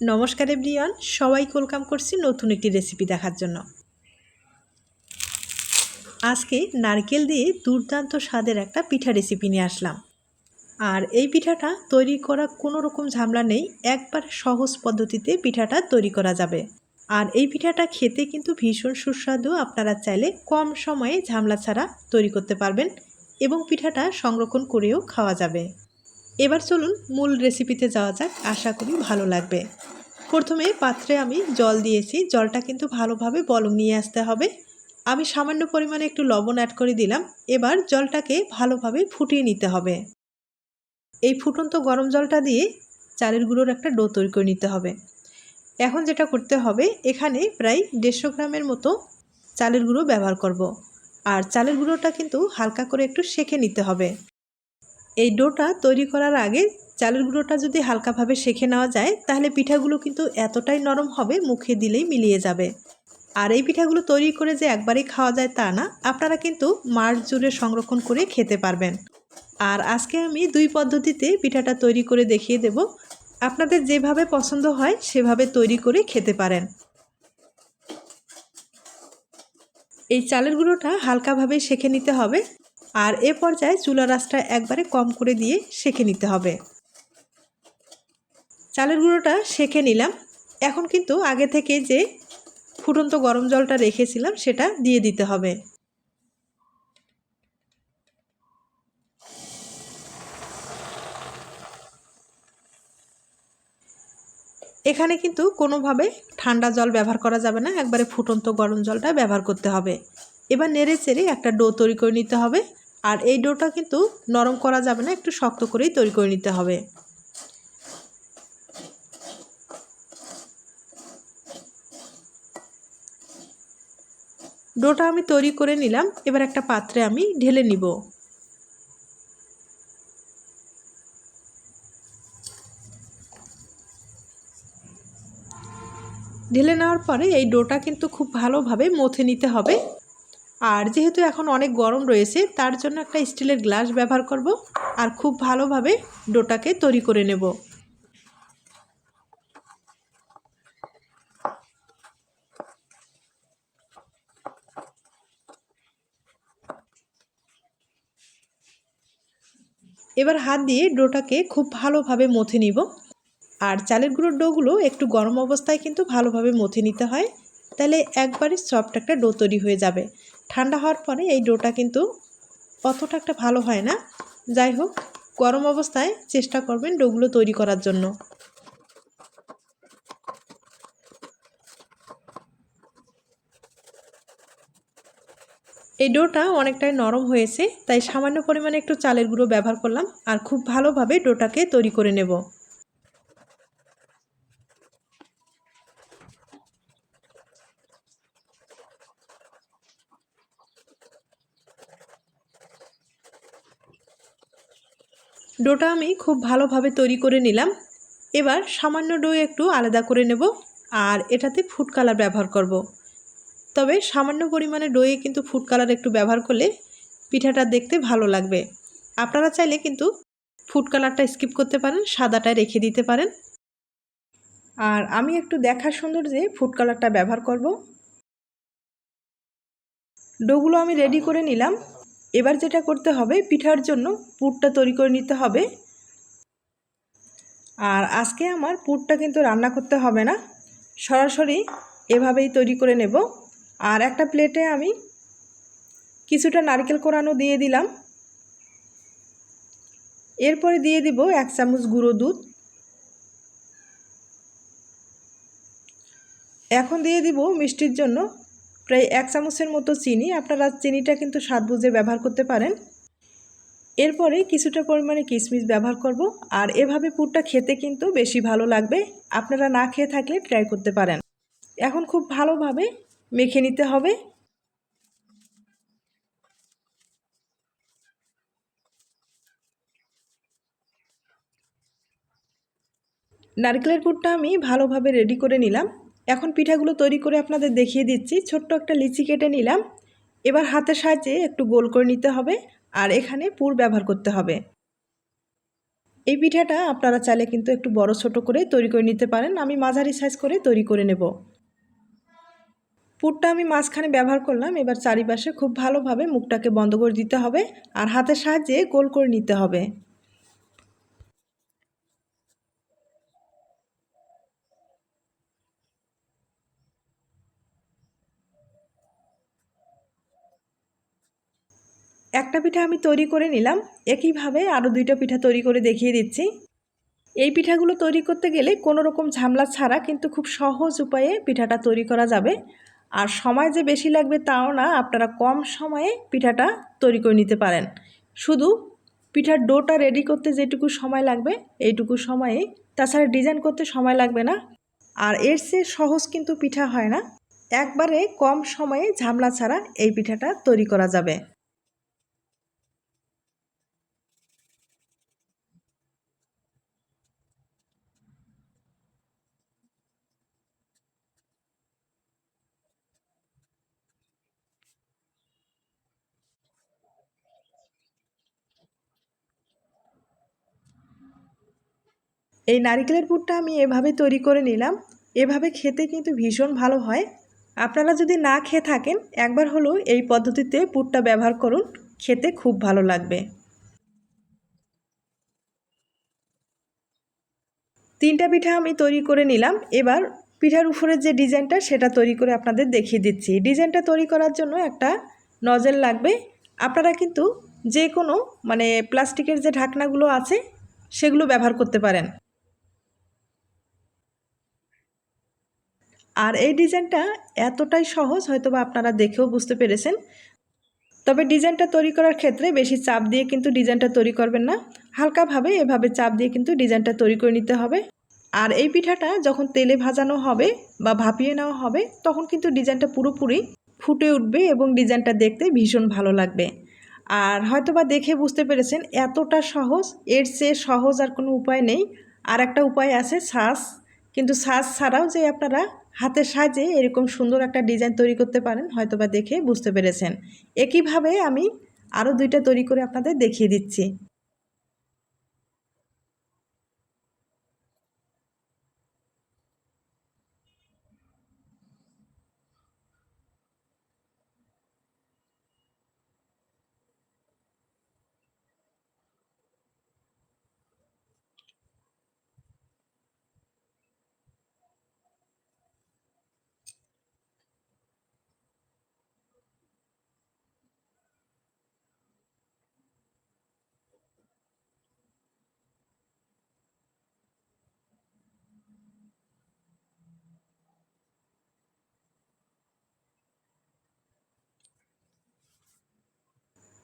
নমস্কার এভরিওয়ান সবাই ওয়েলকাম করছি নতুন একটি রেসিপি দেখার জন্য। আজকে নারকেল দিয়ে দুর্দান্ত স্বাদের একটা পিঠা রেসিপি নিয়ে আসলাম। আর এই পিঠাটা তৈরি করা কোনো রকম ঝামেলা নেই, একবার সহজ পদ্ধতিতে পিঠাটা তৈরি করা যাবে। আর এই পিঠাটা খেতে কিন্তু ভীষণ সুস্বাদু, আপনারা চাইলে কম সময়ে ঝামলা ছাড়া তৈরি করতে পারবেন এবং পিঠাটা সংরক্ষণ করেও খাওয়া যাবে। এবার চলুন মূল রেসিপিতে যাওয়া যাক, আশা করি ভালো লাগবে। প্রথমে পাত্রে আমি জল দিয়েছি, জলটা কিন্তু ভালোভাবে বলং নিয়ে আসতে হবে। আমি সামান্য পরিমাণে একটু লবণ অ্যাড করে দিলাম, এবার জলটাকে ভালোভাবে ফুটিয়ে নিতে হবে। এই ফুটন্ত গরম জলটা দিয়ে চালের গুঁড়োর একটা ডো তৈরি করে নিতে হবে। এখন যেটা করতে হবে, এখানে প্রায় দেড়শো গ্রামের মতো চালের গুঁড়ো ব্যবহার করব। আর চালের গুঁড়োটা কিন্তু হালকা করে একটু সেঁকে নিতে হবে। এই ডোটা তৈরি করার আগে চালের গুঁড়োটা যদি হালকাভাবে সেঁকে নেওয়া যায়, তাহলে পিঠাগুলো কিন্তু এতটাই নরম হবে, মুখে দিলেই মিলিয়ে যাবে। আর এই পিঠাগুলো তৈরি করে যে একবারেই খাওয়া যায় তা না, আপনারা কিন্তু মাস জুড়ে সংরক্ষণ করে খেতে পারবেন। আর আজকে আমি দুই পদ্ধতিতে পিঠাটা তৈরি করে দেখিয়ে দেব। আপনাদের যেভাবে পছন্দ হয়, সেভাবে তৈরি করে খেতে পারেন। এই চালের গুঁড়োটা হালকাভাবে সেঁকে নিতে হবে। আর এ পর্যায়ে চুলা রাসটা একবারে কম করে দিয়ে সেঁকে নিতে হবে। চালের গুঁড়োটা সেঁকে নিলাম। এখন কিন্তু আগে থেকে যে ফুটন্ত গরম জলটা রেখেছিলাম সেটা দিয়ে দিতে হবে। এখানে কিন্তু কোনোভাবে ঠান্ডা জল ব্যবহার করা যাবে না, একবারে ফুটন্ত গরম জলটা ব্যবহার করতে হবে। এবার নেড়ে চেড়ে একটা ডো তৈরি করে নিতে হবে। আর এই ডোটা কিন্তু নরম করা যাবে না, একটু শক্ত করেই তৈরি করে নিতে হবে। ডোটা আমি তৈরি করে নিলাম, এবার একটা পাত্রে আমি ঢেলে নিব। ঢেলে নেওয়ার পরে এই ডোটা কিন্তু খুব ভালোভাবে মথে নিতে হবে। আর যেহেতু এখন অনেক গরম রয়েছে, তার জন্য একটা স্টিলের গ্লাস ব্যবহার করব আর খুব ভালোভাবে ডোটাকে তৈরি করে নেব। এবার হাত দিয়ে ডোটাকে খুব ভালোভাবে মথে নিব। আর চালের গুঁড়োর ডোগুলো একটু গরম অবস্থায় কিন্তু ভালোভাবে মথে নিতে হয়, তাহলে একবারই সফট একটা ডো তৈরি হয়ে যাবে। ঠান্ডা হওয়ার পরে এই ডোটা কিন্তু অতটা একটা ভালো হয় না। যাই হোক, গরম অবস্থায় চেষ্টা করবেন ডোগুলো তৈরি করার জন্য। এই ডোটা অনেকটাই নরম হয়েছে, তাই সামান্য পরিমাণে একটু চালের গুঁড়ো ব্যবহার করলাম আর খুব ভালোভাবে ডোটাকে তৈরি করে নেব। ডোটা আমি খুব ভালোভাবে তৈরি করে নিলাম। এবার সামান্য ডো একটু আলাদা করে নেব আর এটাতে ফুড কালার ব্যবহার করব। তবে সামান্য পরিমাণে ডোয়ে কিন্তু ফুড কালার একটু ব্যবহার করলে পিঠাটা দেখতে ভালো লাগবে। আপনারা চাইলে কিন্তু ফুড কালারটা স্কিপ করতে পারেন সাদাটায় রেখে দিতে পারেন। আর আমি একটু দেখার সৌন্দর্যে ফুড কালারটা ব্যবহার করব। ডোগুলো আমি রেডি করে নিলাম। এবার যেটা করতে হবে, পিঠার জন্য পুরটা তৈরি করে নিতে হবে। আর আজকে আমার পুরটা কিন্তু রান্না করতে হবে না। সরাসরি এভাবেই তৈরি করে নেব। আর একটা প্লেটে আমি কিছুটা নারকেল কোরানো দিয়ে দিলাম। এরপরে দিয়ে দিব এক চামচ গুঁড়ো দুধ। এখন দিয়ে দিব মিষ্টির জন্য প্রায় এক চামচের মতো চিনি। আপনারা চিনিটা কিন্তু স্বাদ বুঝে ব্যবহার করতে পারেন। এরপরে কিছুটা পরিমাণে কিশমিশ ব্যবহার করব। আর এভাবে পুরটা খেতে কিন্তু বেশি ভালো লাগবে। আপনারা না খেয়ে থাকলে ট্রাই করতে পারেন। এখন খুব ভালোভাবে মেখে নিতে হবে। নারকেলের পুরটা আমি ভালোভাবে রেডি করে নিলাম। এখন পিঠাগুলো তৈরি করে আপনাদের দেখিয়ে দিচ্ছি। ছোট্ট একটা লিচি কেটে নিলাম। এবার হাতের সাহায্যে একটু গোল করে নিতে হবে আর এখানে পুর ব্যবহার করতে হবে। এই পিঠাটা আপনারা চাইলে কিন্তু একটু বড় ছোট করে তৈরি করে নিতে পারেন। আমি মাঝারি সাইজ করে তৈরি করে নেব। পুরটা আমি মাঝখানে ব্যবহার করলাম। এবার চারিপাশে খুব ভালোভাবে মুখটাকে বন্ধ করে দিতে হবে আর হাতের সাহায্যে গোল করে নিতে হবে। একটা পিঠা আমি তৈরি করে নিলাম। একইভাবে আরও দুইটা পিঠা তৈরি করে দেখিয়ে দিচ্ছি। এই পিঠাগুলো তৈরি করতে গেলে কোনো রকম ঝামলা ছাড়া কিন্তু খুব সহজ উপায়ে পিঠাটা তৈরি করা যাবে। আর সময় যে বেশি লাগবে তাও না, আপনারা কম সময়ে পিঠাটা তৈরি করে নিতে পারেন। শুধু পিঠার ডোটা রেডি করতে যেটুকু সময় লাগবে, এইটুকু সময়ে তাছাড়া ডিজাইন করতে সময় লাগবে না। আর এর চেয়ে সহজ কিন্তু পিঠা হয় না। একবারে কম সময়ে ঝামলা ছাড়া এই পিঠাটা তৈরি করা যাবে। এই নারিকেলের পুরটা আমি এভাবে তৈরি করে নিলাম। এভাবে খেতে কিন্তু ভীষণ ভালো হয়। আপনারা যদি না খেয়ে থাকেন, একবার হলেও এই পদ্ধতিতে পুরটা ব্যবহার করুন। খেতে খুব ভালো লাগবে। তিনটা পিঠা আমি তৈরি করে নিলাম। এবার পিঠার উপরের যে ডিজাইনটা, সেটা তৈরি করে আপনাদের দেখিয়ে দিচ্ছি। ডিজাইনটা তৈরি করার জন্য একটা নজেল লাগবে। আপনারা কিন্তু যে কোনো মানে প্লাস্টিকের যে ঢাকনাগুলো আছে, সেগুলো ব্যবহার করতে পারেন। আর এই ডিজাইনটা এতটাই সহজ হয়তো বা আপনারা দেখেও বুঝতে পেরেছেন। তবে ডিজাইনটা তৈরি করার ক্ষেত্রে বেশি চাপ দিয়ে কিন্তু ডিজাইনটা তৈরি করবেন না। হালকাভাবে এভাবে চাপ দিয়ে কিন্তু ডিজাইনটা তৈরি করে নিতে হবে। আর এই পিঠাটা যখন তেলে ভাজানো হবে বা ভাপিয়ে নেওয়া হবে, তখন কিন্তু ডিজাইনটা পুরোপুরি ফুটে উঠবে এবং ডিজাইনটা দেখতে ভীষণ ভালো লাগবে। আর হয়তো বা দেখে বুঝতে পেরেছেন, এতটা সহজ, এর চেয়ে সহজ আর কোনো উপায় নেই। আর একটা উপায় আছে শ্বাস কিন্তু শ্বাস ছাড়াও যে আপনারা হাতের সাহায্যে এরকম সুন্দর একটা ডিজাইন তৈরি করতে পারেন হয়তো বা দেখে বুঝতে পেরেছেন। একইভাবে আমি আরও দুইটা তৈরি করে আপনাদের দেখিয়ে দিচ্ছি।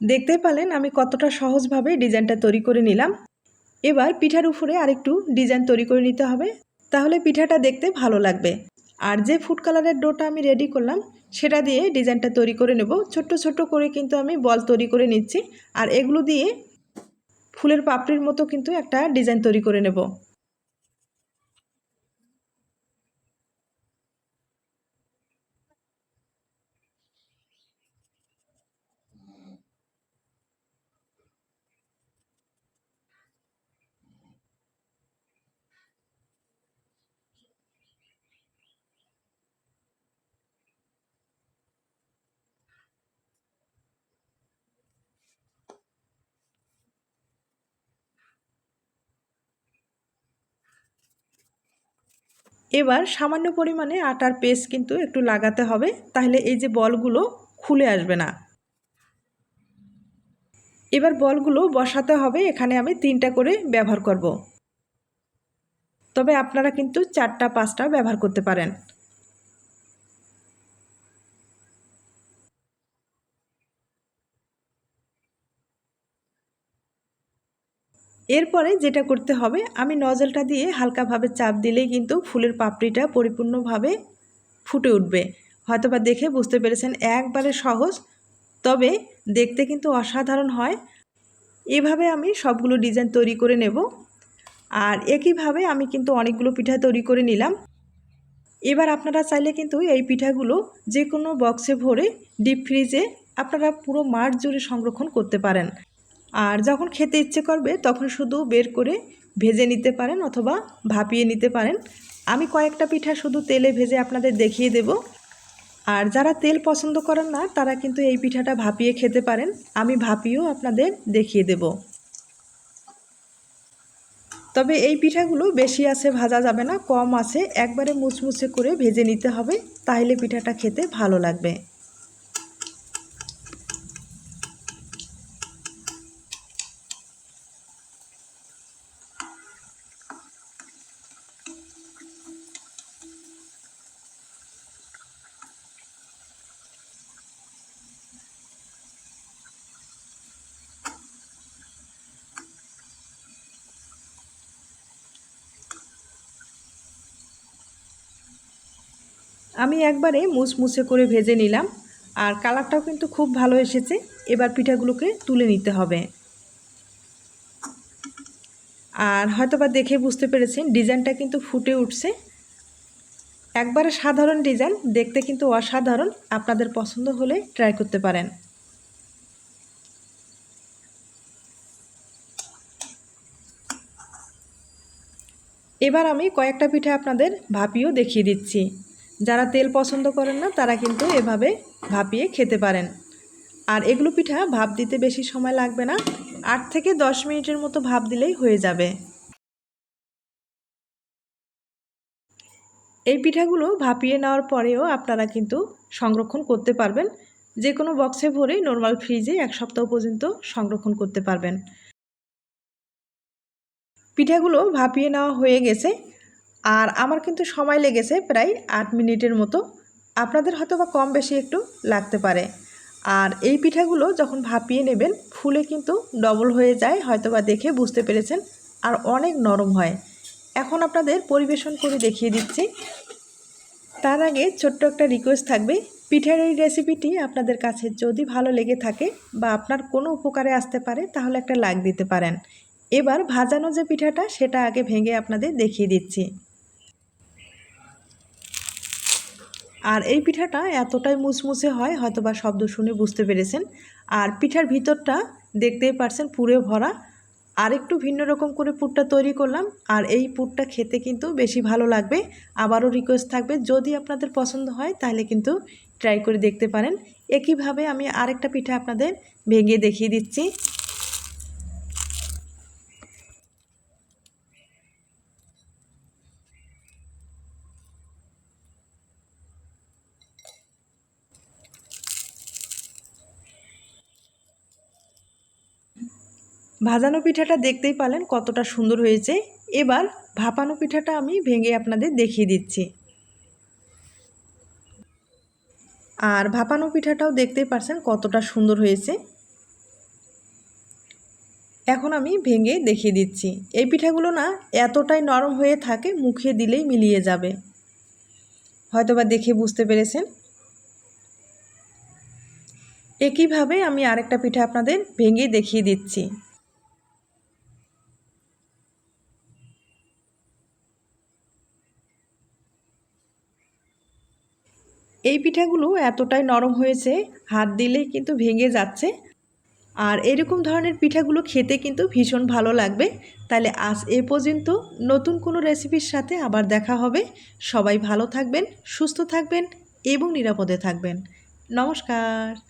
দেখতে পালেন আমি কতটা সহজভাবে ডিজাইনটা তৈরি করে নিলাম। এবার পিঠার উপরে আরেকটু ডিজাইন তৈরি করে নিতে হবে, তাহলে পিঠাটা দেখতে ভালো লাগবে। আর যে ফুড কালারের ডোটা আমি রেডি করলাম, সেটা দিয়ে ডিজাইনটা তৈরি করে নেব। ছোট্ট ছোট্ট করে কিন্তু আমি বল তৈরি করে নিচ্ছি। আর এগুলো দিয়ে ফুলের পাপড়ির মতো কিন্তু একটা ডিজাইন তৈরি করে নেব। এবার সামান্য পরিমাণে আটার পেস্ট কিন্তু একটু লাগাতে হবে, তাহলে এই যে বলগুলো খুলে আসবে না। এবার বলগুলো বসাতে হবে, এখানে আমি তিনটা করে ব্যবহার করব। তবে আপনারা কিন্তু চারটা, পাঁচটা ব্যবহার করতে পারেন। এরপরে যেটা করতে হবে, আমি নজলটা দিয়ে হালকাভাবে চাপ দিলেই কিন্তু ফুলের পাপড়িটা পরিপূর্ণভাবে ফুটে উঠবে। হয়তোবা দেখে বুঝতে পেরেছেন, একবারে সহজ, তবে দেখতে কিন্তু অসাধারণ হয়। এভাবে আমি সবগুলো ডিজাইন তৈরি করে নেব। আর একইভাবে আমি কিন্তু অনেকগুলো পিঠা তৈরি করে নিলাম। এবার আপনারা চাইলে কিন্তু এই পিঠাগুলো যে কোনো বক্সে ভরে ডিপ ফ্রিজে আপনারা পুরো মাঠ জুড়ে সংরক্ষণ করতে পারেন। আর যখন খেতে ইচ্ছে করবে, তখন শুধু বের করে ভেজে নিতে পারেন অথবা ভাপিয়ে নিতে পারেন। আমি কয়েকটা পিঠা শুধু তেলে ভেজে আপনাদের দেখিয়ে দেব। আর যারা তেল পছন্দ করেন না, তারা কিন্তু এই পিঠাটা ভাপিয়ে খেতে পারেন। আমি ভাপিয়েও আপনাদের দেখিয়ে দেব। তবে এই পিঠাগুলো বেশি আছে, ভাজা যাবে না, কম আছে। একবারে মুচমুচে করে ভেজে নিতে হবে, তাহলে পিঠাটা খেতে ভালো লাগবে। আমি একবারে মুচমুচে করে ভেজে নিলাম আর কালারটাও কিন্তু খুব ভালো এসেছে। এবার পিঠাগুলোকে তুলে নিতে হবে। আর হয়তোবা দেখে বুঝতে পেরেছেন, ডিজাইনটা কিন্তু ফুটে উঠছে। একবারে সাধারণ ডিজাইন, দেখতে কিন্তু অসাধারণ। আপনাদের পছন্দ হলে ট্রাই করতে পারেন। এবার আমি কয়েকটা পিঠা আপনাদের ভাপিও দেখিয়ে দিচ্ছি। যারা তেল পছন্দ করেন না, তারা কিন্তু এভাবে ভাপিয়ে খেতে পারেন। আর এগুলো পিঠা ভাপ দিতে বেশি সময় লাগবে না, আট থেকে দশ মিনিটের মতো ভাপ দিলেই হয়ে যাবে। এই পিঠাগুলো ভাপিয়ে নেওয়ার পরেও আপনারা কিন্তু সংরক্ষণ করতে পারবেন। যে কোনো বক্সে ভরে নর্মাল ফ্রিজে এক সপ্তাহ পর্যন্ত সংরক্ষণ করতে পারবেন। পিঠাগুলো ভাপিয়ে নেওয়া হয়ে গেছে আর আমার কিন্তু সময় লেগেছে প্রায় আট মিনিটের মতো। আপনাদের হয়তো বা কম বেশি একটু লাগতে পারে। আর এই পিঠাগুলো যখন ভাপিয়ে নেবেন, ফুলে কিন্তু ডবল হয়ে যায় হয়তো বা দেখে বুঝতে পেরেছেন আর অনেক নরম হয়। এখন আপনাদের পরিবেশন করে দেখিয়ে দিচ্ছি। তার আগে ছোট্ট একটা রিকোয়েস্ট থাকবে। পিঠার এই রেসিপিটি আপনাদের কাছে যদি ভালো লেগে থাকে বা আপনার কোনো উপকারে আসতে পারে, তাহলে একটা লাগ দিতে পারেন। এবার ভাজানো যে পিঠাটা, সেটা আগে ভেঙে আপনাদের দেখিয়ে দিচ্ছি। আর এই পিঠাটা এতটাই মুচমুচে হয় হয়তো বা শব্দ শুনে বুঝতে পেরেছেন। আর পিঠার ভিতরটা দেখতেই পারছেন পুরে ভরা। আর একটু ভিন্ন রকম করে পুরটা তৈরি করলাম। আর এই পুরটা খেতে কিন্তু বেশি ভালো লাগবে। আবারও রিকোয়েস্ট থাকবে। যদি আপনাদের পছন্দ হয়, তাহলে কিন্তু ট্রাই করে দেখতে পারেন। একইভাবে আমি আরেকটা পিঠা আপনাদের ভেঙে দেখিয়ে দিচ্ছি। ভাজানো পিঠাটা দেখতেই পালেন কতটা সুন্দর হয়েছে। এবার ভাপানো পিঠাটা আমি ভেঙে আপনাদের দেখিয়ে দিচ্ছি। আর ভাপানো পিঠাটাও দেখতেই পারছেন কতটা সুন্দর হয়েছে। এখন আমি ভেঙে দেখিয়ে দিচ্ছি। এই পিঠাগুলো না এতটাই নরম হয়ে থাকে মুখে দিলেই মিলিয়ে যাবে। হয়তোবা দেখে বুঝতে পেরেছেন। একইভাবে আমি আরেকটা পিঠা আপনাদের ভেঙে দেখিয়ে দিচ্ছি। এই পিঠাগুলো এতটাই নরম হয়েছে, হাত দিলেই কিন্তু ভেঙে যাচ্ছে। আর এরকম ধরনের পিঠাগুলো খেতে কিন্তু ভীষণ ভালো লাগবে। তাহলে আজ এ পর্যন্ত নতুন কোনো রেসিপির সাথে আবার দেখা হবে। সবাই ভালো থাকবেন, সুস্থ থাকবেন এবং নিরাপদে থাকবেন। নমস্কার।